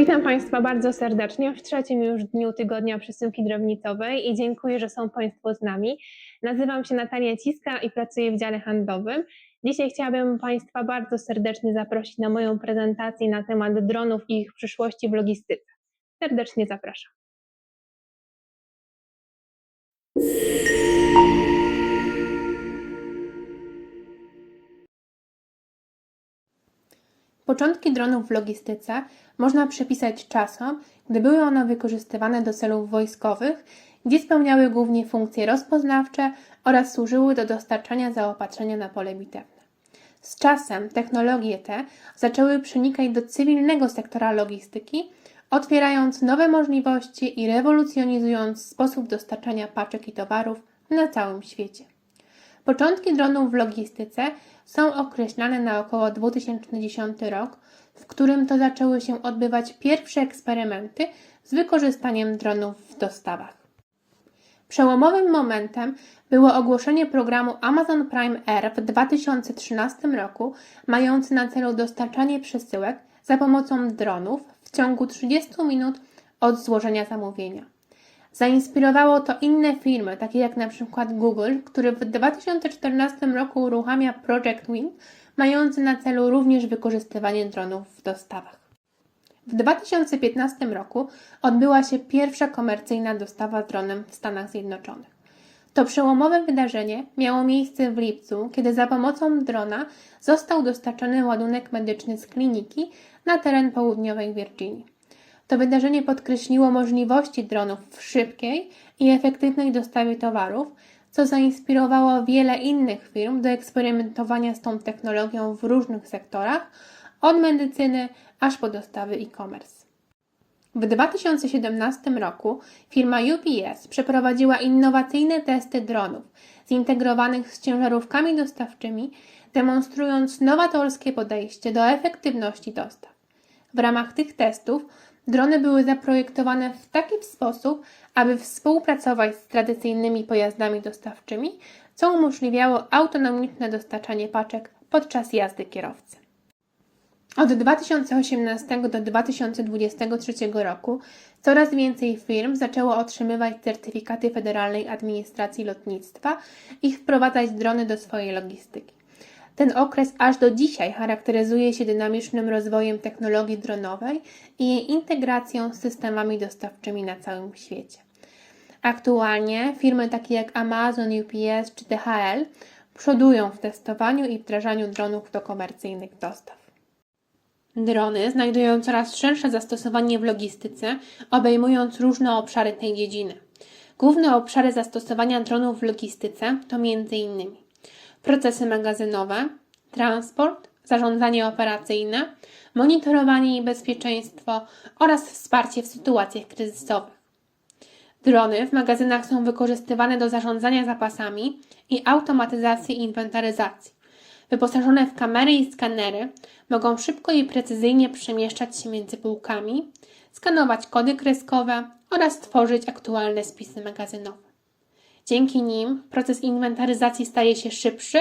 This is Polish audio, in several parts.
Witam Państwa bardzo serdecznie w trzecim już dniu tygodnia przesyłki drobnicowej i dziękuję, że są Państwo z nami. Nazywam się Natalia Ciska i pracuję w dziale handlowym. Dzisiaj chciałabym Państwa bardzo serdecznie zaprosić na moją prezentację na temat dronów i ich przyszłości w logistyce. Serdecznie zapraszam. Początki dronów w logistyce można przypisać czasom, gdy były one wykorzystywane do celów wojskowych, gdzie spełniały głównie funkcje rozpoznawcze oraz służyły do dostarczania zaopatrzenia na pole bitewne. Z czasem technologie te zaczęły przenikać do cywilnego sektora logistyki, otwierając nowe możliwości i rewolucjonizując sposób dostarczania paczek i towarów na całym świecie. Początki dronów w logistyce są określane na około 2010 rok, w którym to zaczęły się odbywać pierwsze eksperymenty z wykorzystaniem dronów w dostawach. Przełomowym momentem było ogłoszenie programu Amazon Prime Air w 2013 roku, mający na celu dostarczanie przesyłek za pomocą dronów w ciągu 30 minut od złożenia zamówienia. Zainspirowało to inne firmy, takie jak na przykład Google, który w 2014 roku uruchamia Project Wing, mający na celu również wykorzystywanie dronów w dostawach. W 2015 roku odbyła się pierwsza komercyjna dostawa dronem w Stanach Zjednoczonych. To przełomowe wydarzenie miało miejsce w lipcu, kiedy za pomocą drona został dostarczony ładunek medyczny z kliniki na teren południowej Virginii. To wydarzenie podkreśliło możliwości dronów w szybkiej i efektywnej dostawie towarów, co zainspirowało wiele innych firm do eksperymentowania z tą technologią w różnych sektorach, od medycyny aż po dostawy e-commerce. W 2017 roku firma UPS przeprowadziła innowacyjne testy dronów zintegrowanych z ciężarówkami dostawczymi, demonstrując nowatorskie podejście do efektywności dostaw. W ramach tych testów drony były zaprojektowane w taki sposób, aby współpracować z tradycyjnymi pojazdami dostawczymi, co umożliwiało autonomiczne dostarczanie paczek podczas jazdy kierowcy. Od 2018 do 2023 roku coraz więcej firm zaczęło otrzymywać certyfikaty Federalnej Administracji Lotnictwa i wprowadzać drony do swojej logistyki. Ten okres aż do dzisiaj charakteryzuje się dynamicznym rozwojem technologii dronowej i jej integracją z systemami dostawczymi na całym świecie. Aktualnie firmy takie jak Amazon, UPS czy DHL przodują w testowaniu i wdrażaniu dronów do komercyjnych dostaw. Drony znajdują coraz szersze zastosowanie w logistyce, obejmując różne obszary tej dziedziny. Główne obszary zastosowania dronów w logistyce to m.in. procesy magazynowe, transport, zarządzanie operacyjne, monitorowanie i bezpieczeństwo oraz wsparcie w sytuacjach kryzysowych. Drony w magazynach są wykorzystywane do zarządzania zapasami i automatyzacji inwentaryzacji. Wyposażone w kamery i skanery mogą szybko i precyzyjnie przemieszczać się między półkami, skanować kody kreskowe oraz tworzyć aktualne spisy magazynowe. Dzięki nim proces inwentaryzacji staje się szybszy,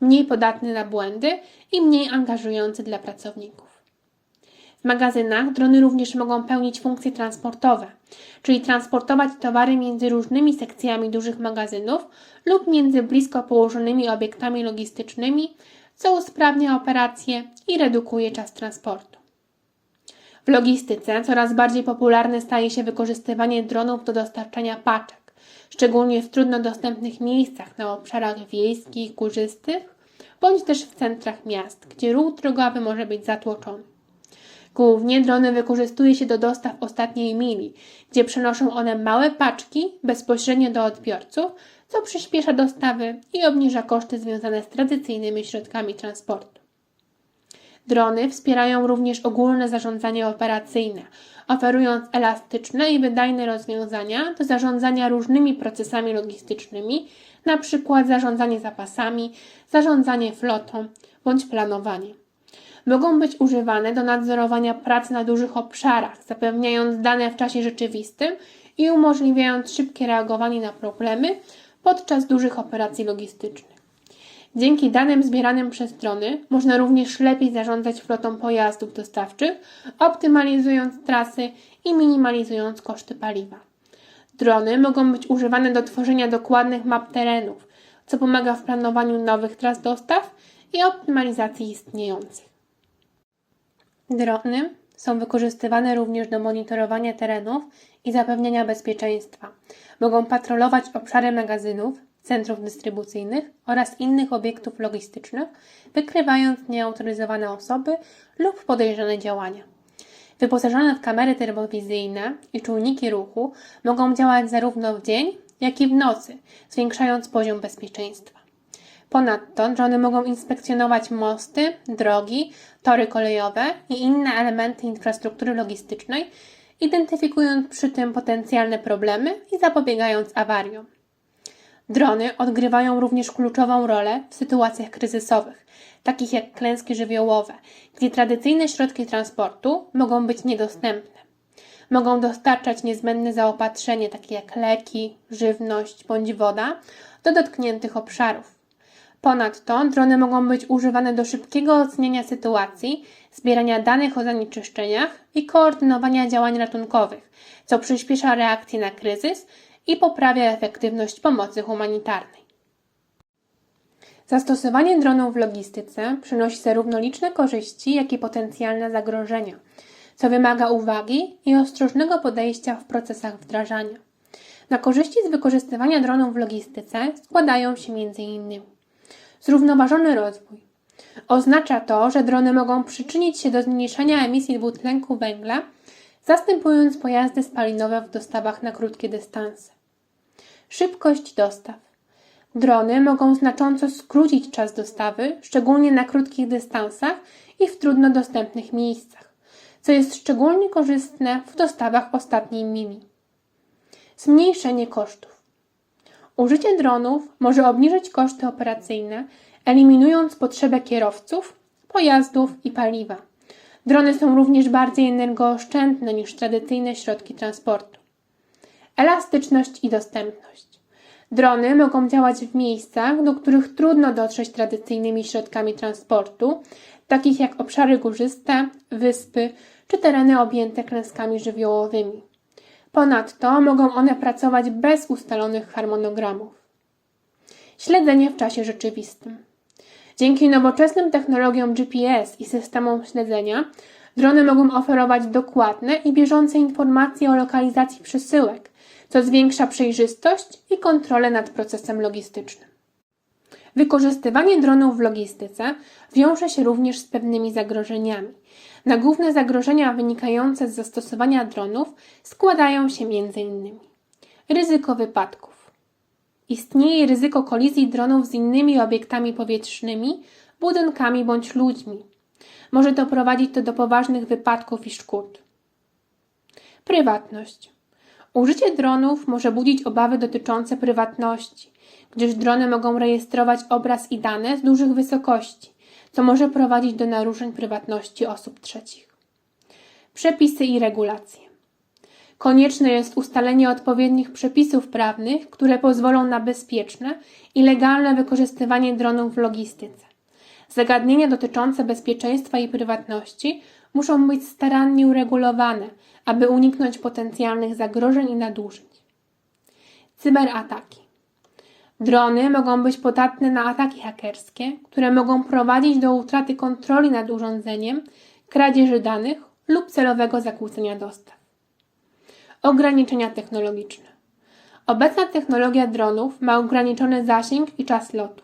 mniej podatny na błędy i mniej angażujący dla pracowników. W magazynach drony również mogą pełnić funkcje transportowe, czyli transportować towary między różnymi sekcjami dużych magazynów lub między blisko położonymi obiektami logistycznymi, co usprawnia operacje i redukuje czas transportu. W logistyce coraz bardziej popularne staje się wykorzystywanie dronów do dostarczania paczek, szczególnie w trudno dostępnych miejscach na obszarach wiejskich, górzystych, bądź też w centrach miast, gdzie ruch drogowy może być zatłoczony. Głównie drony wykorzystuje się do dostaw ostatniej mili, gdzie przenoszą one małe paczki bezpośrednio do odbiorców, co przyspiesza dostawy i obniża koszty związane z tradycyjnymi środkami transportu. Drony wspierają również ogólne zarządzanie operacyjne, oferując elastyczne i wydajne rozwiązania do zarządzania różnymi procesami logistycznymi, np. zarządzanie zapasami, zarządzanie flotą bądź planowanie mogą być używane do nadzorowania pracy na dużych obszarach, zapewniając dane w czasie rzeczywistym i umożliwiając szybkie reagowanie na problemy podczas dużych operacji logistycznych. Dzięki danym zbieranym przez drony można również lepiej zarządzać flotą pojazdów dostawczych, optymalizując trasy i minimalizując koszty paliwa. Drony mogą być używane do tworzenia dokładnych map terenów, co pomaga w planowaniu nowych tras dostaw i optymalizacji istniejących. Drony są wykorzystywane również do monitorowania terenów i zapewniania bezpieczeństwa. Mogą patrolować obszary magazynów, centrów dystrybucyjnych oraz innych obiektów logistycznych, wykrywając nieautoryzowane osoby lub podejrzane działania. Wyposażone w kamery termowizyjne i czujniki ruchu mogą działać zarówno w dzień, jak i w nocy, zwiększając poziom bezpieczeństwa. Ponadto drony mogą inspekcjonować mosty, drogi, tory kolejowe i inne elementy infrastruktury logistycznej, identyfikując przy tym potencjalne problemy i zapobiegając awariom. Drony odgrywają również kluczową rolę w sytuacjach kryzysowych, takich jak klęski żywiołowe, gdzie tradycyjne środki transportu mogą być niedostępne. Mogą dostarczać niezbędne zaopatrzenie, takie jak leki, żywność bądź woda, do dotkniętych obszarów. Ponadto drony mogą być używane do szybkiego oceniania sytuacji, zbierania danych o zanieczyszczeniach i koordynowania działań ratunkowych, co przyspiesza reakcję na kryzys i poprawia efektywność pomocy humanitarnej. Zastosowanie dronów w logistyce przynosi zarówno liczne korzyści, jak i potencjalne zagrożenia, co wymaga uwagi i ostrożnego podejścia w procesach wdrażania. Na korzyści z wykorzystywania dronów w logistyce składają się m.in. zrównoważony rozwój. Oznacza to, że drony mogą przyczynić się do zmniejszenia emisji dwutlenku węgla, zastępując pojazdy spalinowe w dostawach na krótkie dystanse. Szybkość dostaw. Drony mogą znacząco skrócić czas dostawy, szczególnie na krótkich dystansach i w trudno dostępnych miejscach, co jest szczególnie korzystne w dostawach ostatniej mili. Zmniejszenie kosztów. Użycie dronów może obniżyć koszty operacyjne, eliminując potrzebę kierowców, pojazdów i paliwa. Drony są również bardziej energooszczędne niż tradycyjne środki transportu. Elastyczność i dostępność. Drony mogą działać w miejscach, do których trudno dotrzeć tradycyjnymi środkami transportu, takich jak obszary górzyste, wyspy czy tereny objęte klęskami żywiołowymi. Ponadto mogą one pracować bez ustalonych harmonogramów. Śledzenie w czasie rzeczywistym. Dzięki nowoczesnym technologiom GPS i systemom śledzenia, drony mogą oferować dokładne i bieżące informacje o lokalizacji przesyłek, co zwiększa przejrzystość i kontrolę nad procesem logistycznym. Wykorzystywanie dronów w logistyce wiąże się również z pewnymi zagrożeniami. Na główne zagrożenia wynikające z zastosowania dronów składają się m.in. ryzyko wypadków. Istnieje ryzyko kolizji dronów z innymi obiektami powietrznymi, budynkami bądź ludźmi. Może to prowadzić to do poważnych wypadków i szkód. Prywatność. Użycie dronów może budzić obawy dotyczące prywatności, gdyż drony mogą rejestrować obraz i dane z dużych wysokości, co może prowadzić do naruszeń prywatności osób trzecich. Przepisy i regulacje. Konieczne jest ustalenie odpowiednich przepisów prawnych, które pozwolą na bezpieczne i legalne wykorzystywanie dronów w logistyce. Zagadnienia dotyczące bezpieczeństwa i prywatności muszą być starannie uregulowane, aby uniknąć potencjalnych zagrożeń i nadużyć. Cyberataki. Drony mogą być podatne na ataki hakerskie, które mogą prowadzić do utraty kontroli nad urządzeniem, kradzieży danych lub celowego zakłócenia dostaw. Ograniczenia technologiczne. Obecna technologia dronów ma ograniczony zasięg i czas lotu,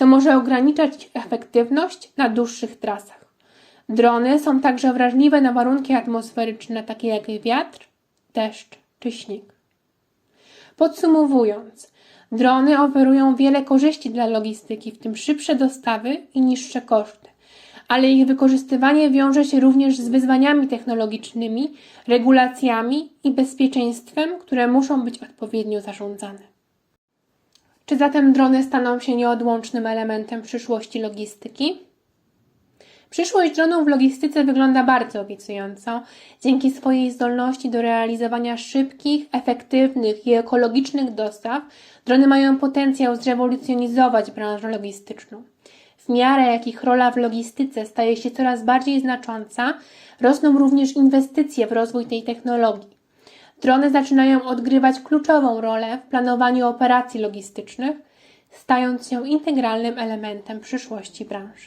co może ograniczać efektywność na dłuższych trasach. Drony są także wrażliwe na warunki atmosferyczne, takie jak wiatr, deszcz czy śnieg. Podsumowując, drony oferują wiele korzyści dla logistyki, w tym szybsze dostawy i niższe koszty, ale ich wykorzystywanie wiąże się również z wyzwaniami technologicznymi, regulacjami i bezpieczeństwem, które muszą być odpowiednio zarządzane. Czy zatem drony staną się nieodłącznym elementem przyszłości logistyki? Przyszłość dronów w logistyce wygląda bardzo obiecująco. Dzięki swojej zdolności do realizowania szybkich, efektywnych i ekologicznych dostaw, drony mają potencjał zrewolucjonizować branżę logistyczną. W miarę jak ich rola w logistyce staje się coraz bardziej znacząca, rosną również inwestycje w rozwój tej technologii. Drony zaczynają odgrywać kluczową rolę w planowaniu operacji logistycznych, stając się integralnym elementem przyszłości branży.